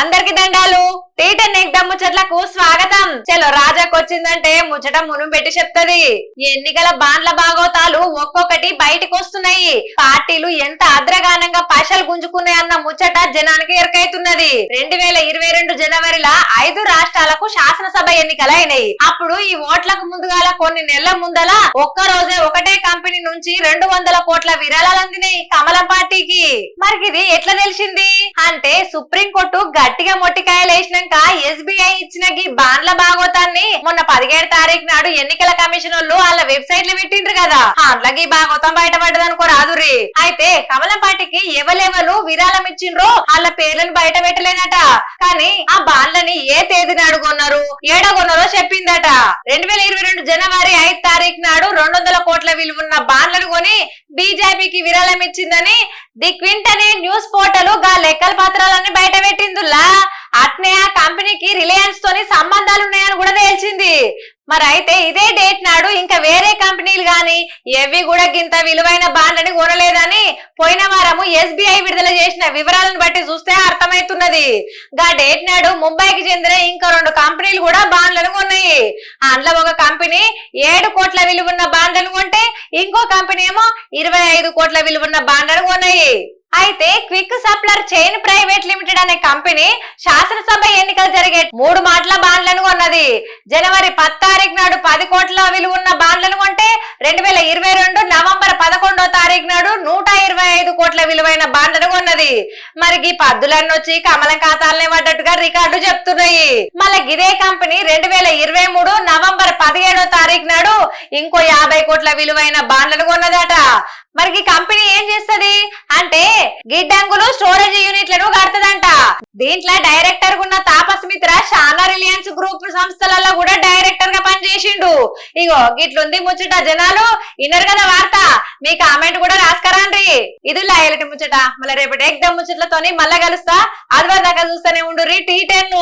అందరికి దండాలు. టీటన్ ఎగ్దమ్ ముచ్చట్లకు స్వాగతం. చలో రాజాకు వచ్చిందంటే ముచ్చట మును పెట్టి చెప్తది. ఎన్నికల బాండ్ల భాగోతాలు ఒక్కొక్కటి బయటకు వస్తున్నాయి. పార్టీలు ఎంత అద్రగానంగా పైసలు గుంజుకున్నాయి అన్న ముచ్చట జనానికి ఎరకైతున్నది. రెండు వేల ఇరవై రెండు జనవరిలో ఐదు రాష్ట్రాలకు శాసనసభ ఎన్నికలు అయినాయి అప్పుడు ఈ ఓట్లకు ముందుగాల కొన్ని నెలల ముందల ఒక్క రోజే ఒకటే కంపెనీ నుంచి రెండు వందల కోట్ల విరాళాలు అందినాయి కమలం పార్టీకి. మరి ఇది ఎట్లా తెలిసింది? అంటే సుప్రీంకోర్టు గట్టిగా మొట్టికాయలు వేసినాక ఎస్బీఐ ఇచ్చిన గీ బాండ్ల భాగోతాన్ని మొన్న పదిహేడు తారీఖు నాడు ఎన్నికల కమిషన్ వాళ్ళు వాళ్ళ వెబ్సైట్లో పెట్టిండ్రు కదా. అందులోకి ఈ భాగోతం బయటపడ్డదనుకో రాదురి అయితే కమలం పార్టీకి ఎవలెవలు విరాళం ఇచ్చిండ్రో వాళ్ళ పేర్లను బయట పెట్టలేనట కానీ ఆ బాండ్లని ఏ తేదీ నాడు కొన్నారు ఏడ కొన్నారో చెప్పిందట. రెండు వేల ఇరవై రెండు జనవరి ఐదు తారీఖు నాడు రెండు వందల కోట్ల విలువ ఉన్న బాండ్లను కొని బీజేపీకి విరాళం ఇచ్చిందని ది క్వింట్ అనే న్యూస్ పోర్టల్గా లెక్కల పత్రాలన్నీ బయట పెట్టిందిలా. అట్నే ఆ కంపెనీకి రిలయన్స్ తోని సంబంధాలు ఉన్నాయని కూడా తేల్చింది. మరి అయితే ఇదే డేట్ నాడు ఇంకా వేరే కంపెనీలు గాని ఎవి కూడా గింత విలువైన బాండ్లని కొనలేదని పోయిన వారము ఎస్బీఐ విడుదల చేసిన వివరాలను బట్టి చూస్తే అర్థమైతున్నది గా డేట్ నాడు ముంబైకి చెందిన ఇంకా రెండు కంపెనీలు కూడా బాండ్లను కొన్నాయి. అందులో ఒక కంపెనీ ఏడు కోట్ల విలువన్న బాండ్లను కొంటే ఇంకో కంపెనీ ఏమో ఇరవై ఐదు కోట్ల విలువన్న బాండ్లను కొన్నాయి. అయితే quick supply chain private limited అనే కంపెనీ శాసనసభ ఎన్నికలు జరిగే మూడు మాటల బాండ్లను కొన్నది. జనవరి పది తారీఖు నాడు పది కోట్ల విలువ ఉన్న బాండ్లను కొంటే రెండు వేల ఇరవై రెండు నవంబర్ పదకొండో తారీఖు నాడు నూట ఇరవై ఐదు కోట్ల విలువైన బాండ్లను కొన్నది. మరి ఈ పద్దులన్నీ వచ్చి కమలం ఖాతాలనే పడ్డట్టుగా రికార్డు చెప్తున్నాయి. మళ్ళీ ఇదే కంపెనీ రెండు వేల ఇరవై మూడు నవంబర్ పదిహేడో తారీఖు నాడు ఇంకో యాభై కోట్ల విలువైన బాండ్లను కొన్నదట. మరి కంపెనీ ఏం చేస్తది? అంటే గిడ్డంగులు స్టోరేజ్ యూనిట్లను కడతదంట. దీంట్లో డైరెక్టర్ ఉన్న తాపస్ మిత్ర షానా రిలయన్స్ గ్రూప్ సంస్థలలో కూడా డైరెక్టర్గా పనిచేసిండు. ఇగో గిట్లుంది ముచ్చట జనాలు ఇన్నరు కదా వార్త. మీ కామెంట్ కూడా రాసుకరండి. ఇది లాయలటి ముచ్చట. మళ్ళీ రేపటి ఎగ్దమ్ ముచ్చట్లతోని మళ్ళా కలుస్తా. అది దాకా చూస్తూనే ఉండు టీ టెన్.